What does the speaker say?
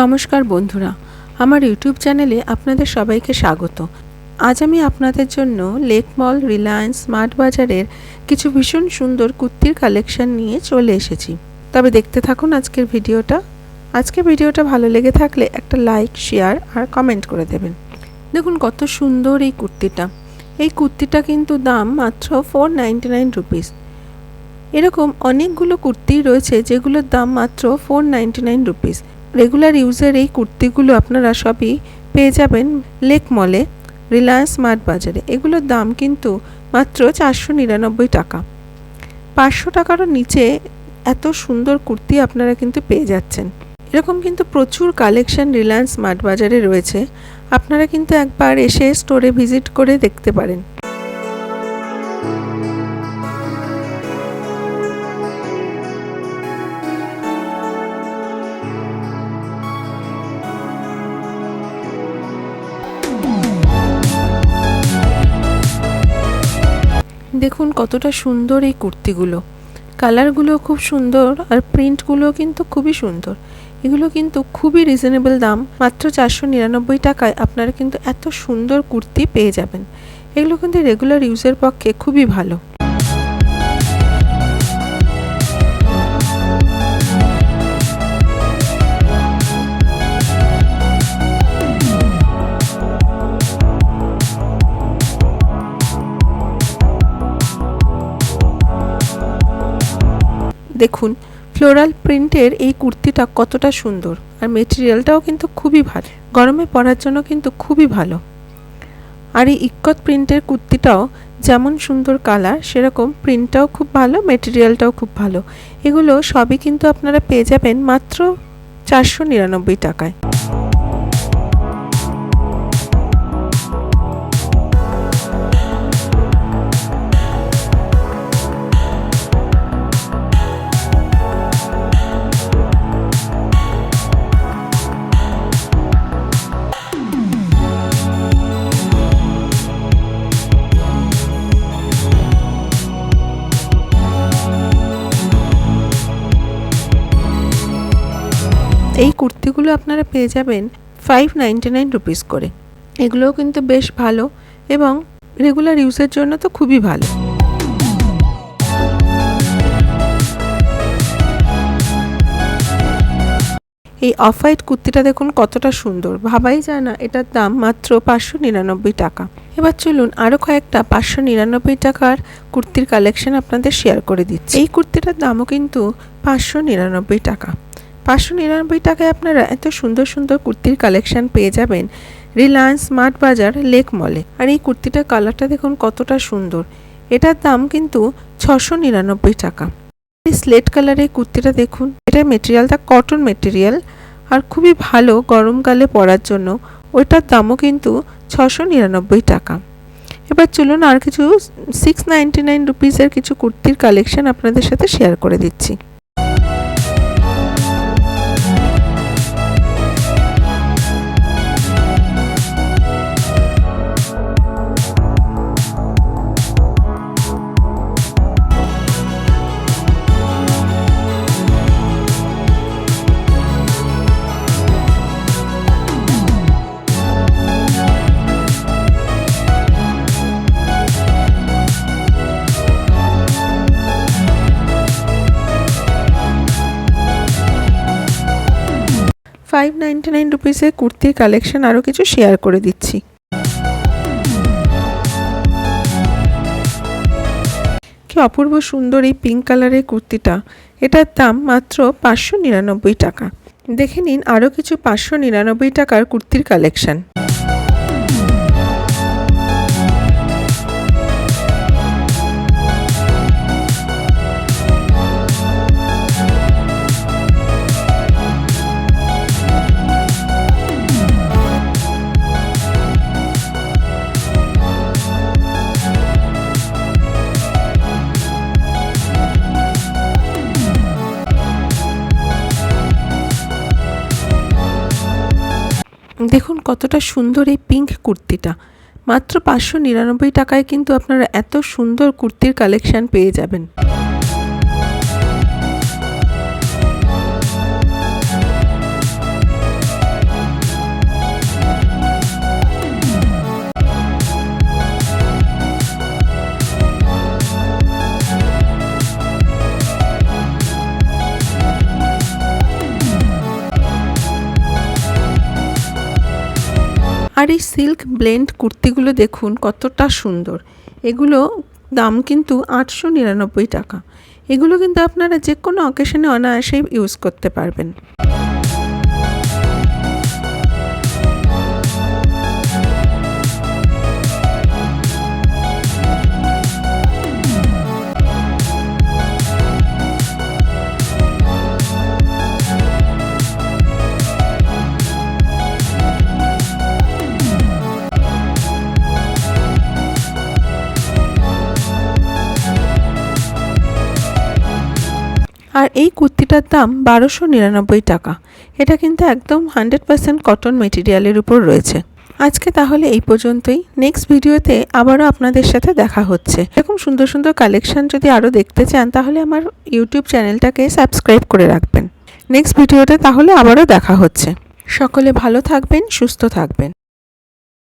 নমস্কার বন্ধুরা, আমার ইউটিউব চ্যানেলে আপনাদের সবাইকে স্বাগত। আজ আমি আপনাদের জন্য লেক মল রিলায়েন্স স্মার্ট বাজারের কিছু ভীষণ সুন্দর কুর্তির কালেকশন নিয়ে চলে এসেছি। তবে দেখতে থাকুন আজকের ভিডিওটা। আজকে ভিডিওটা ভালো লেগে থাকলে একটা লাইক, শেয়ার আর কমেন্ট করে দেবেন। দেখুন কত সুন্দর এই কুর্তিটা। এই কুর্তিটা কিন্তু দাম মাত্র ফোর নাইনটি নাইন রুপিস এরকম অনেকগুলো কুর্তি রয়েছে যেগুলোর দাম মাত্র four ninety nine rupees regular ইউজের এই কুর্তিগুলো আপনারা সবই পেয়ে যাবেন লেক মলে রিলায়েন্স স্মার্ট বাজারে এগুলোর দাম কিন্তু মাত্র চারশো নিরানব্বই টাকা। পাঁচশো টাকারও নিচে এত সুন্দর কুর্তি আপনারা কিন্তু পেয়ে যাচ্ছেন। এরকম কিন্তু প্রচুর কালেকশন রিলায়েন্স স্মার্ট বাজারে রয়েছে। আপনারা কিন্তু একবার এসে স্টোরে ভিজিট করে দেখতে পারেন। দেখুন কতটা সুন্দর এই কুর্তিগুলো। কালারগুলো খুব সুন্দর আর প্রিন্টগুলো কিন্তু খুবই সুন্দর। এগুলো কিন্তু খুবই রিজনেবল দাম, মাত্র চারশো নিরানব্বই টাকায় আপনারা কিন্তু এত সুন্দর কুর্তি পেয়ে যাবেন। এগুলো কিন্তু রেগুলার ইউজের পক্ষে খুবই ভালো। দেখুন, ফ্লোরাল প্রিন্টের এই কুর্তিটা কতটা সুন্দর। আর মেটেরিয়ালটাও কিন্তু খুবই ভালো। গরমে পরার জন্য কিন্তু খুবই ভালো। আর এই ইক্কত প্রিন্টের কুর্তিটাও যেমন সুন্দর কালার, সেরকম প্রিন্টটাও খুব ভালো, মেটেরিয়ালটাও খুব ভালো। এগুলো সবই কিন্তু আপনারা পেয়ে যাবেন মাত্র চারশো নিরানব্বই টাকায়। এই কুর্তিগুলো আপনারা পেয়ে যাবেন ফাইভ নাইনটি নাইন রুপিস করে। এগুলোও কিন্তু বেশ ভালো এবং রেগুলার ইউজের জন্য তো খুবই ভালো। এই অফ হোয়াইট কুর্তিটা দেখুন কতটা সুন্দর। ভাবাই যায় না, এটার দাম মাত্র পাঁচশো নিরানব্বই টাকা। এবার চলুন আরও কয়েকটা পাঁচশো নিরানব্বই টাকার কুর্তির কালেকশন আপনাদের শেয়ার করে দিচ্ছি। এই কুর্তিটার দামও কিন্তু পাঁচশো নিরানব্বই টাকা। পাঁচশো নিরানব্বই টাকায় আপনারা এত সুন্দর সুন্দর কুর্তির কালেকশন পেয়ে যাবেন। রিলায়েন্স স্মার্ট বাজার লেক মলে আর এই কুর্তিটার কালারটা দেখুন কতটা সুন্দর। এটার দাম কিন্তু ছশো নিরানব্বই টাকা। এই স্লেট কালারের কুর্তিটা দেখুন। এটা মেটেরিয়ালটা কটন মেটেরিয়াল আর খুবই ভালো গরমকালে পরার জন্য। ওইটার দামও কিন্তু ছশো নিরানব্বই টাকা। এবার চলুন আর কিছু সিক্স নাইনটি নাইন রুপিসের কিছু কুর্তির কালেকশন আপনাদের সাথে শেয়ার করে দিচ্ছি। ফাইভ নাইনটি নাইন রুপিসের কুর্তির কালেকশন আরও কিছু শেয়ার করে দিচ্ছি। কি অপূর্ব সুন্দর এই পিঙ্ক কালারের কুর্তিটা। এটার দাম মাত্র পাঁচশো নিরানব্বই টাকা। দেখে নিন আরও কিছু পাঁচশো নিরানব্বই টাকার কুর্তির কালেকশন দেখুন কতটা সুন্দর এই পিঙ্ক কুর্তিটা। মাত্র পাঁচশো নিরানব্বই টাকায় কিন্তু আপনারা এত সুন্দর কুর্তির কালেকশান পেয়ে যাবেন। আর এই সিল্ক ব্লেন্ড কুর্তিগুলো দেখুন কতটা সুন্দর। এগুলো দাম কিন্তু আটশো নিরানব্বই টাকা। এগুলো কিন্তু আপনারা যে কোনো অকেশনে অনায়াসেই ইউজ করতে পারবেন। আর এই কুর্তিটার দাম বারোশো নিরানব্বই টাকা। এটা কিন্তু একদম হান্ড্রেড পার্সেন্ট কটন মেটেরিয়ালের উপর রয়েছে। আজকে তাহলে এই পর্যন্তই। নেক্সট ভিডিওতে আবারও আপনাদের সাথে দেখা হচ্ছে। এরকম সুন্দর সুন্দর কালেকশন যদি আরও দেখতে চান, তাহলে আমার ইউটিউব চ্যানেলটাকে সাবস্ক্রাইব করে রাখবেন। নেক্সট ভিডিওতে তাহলে আবারও দেখা হচ্ছে। সকলে ভালো থাকবেন, সুস্থ থাকবেন।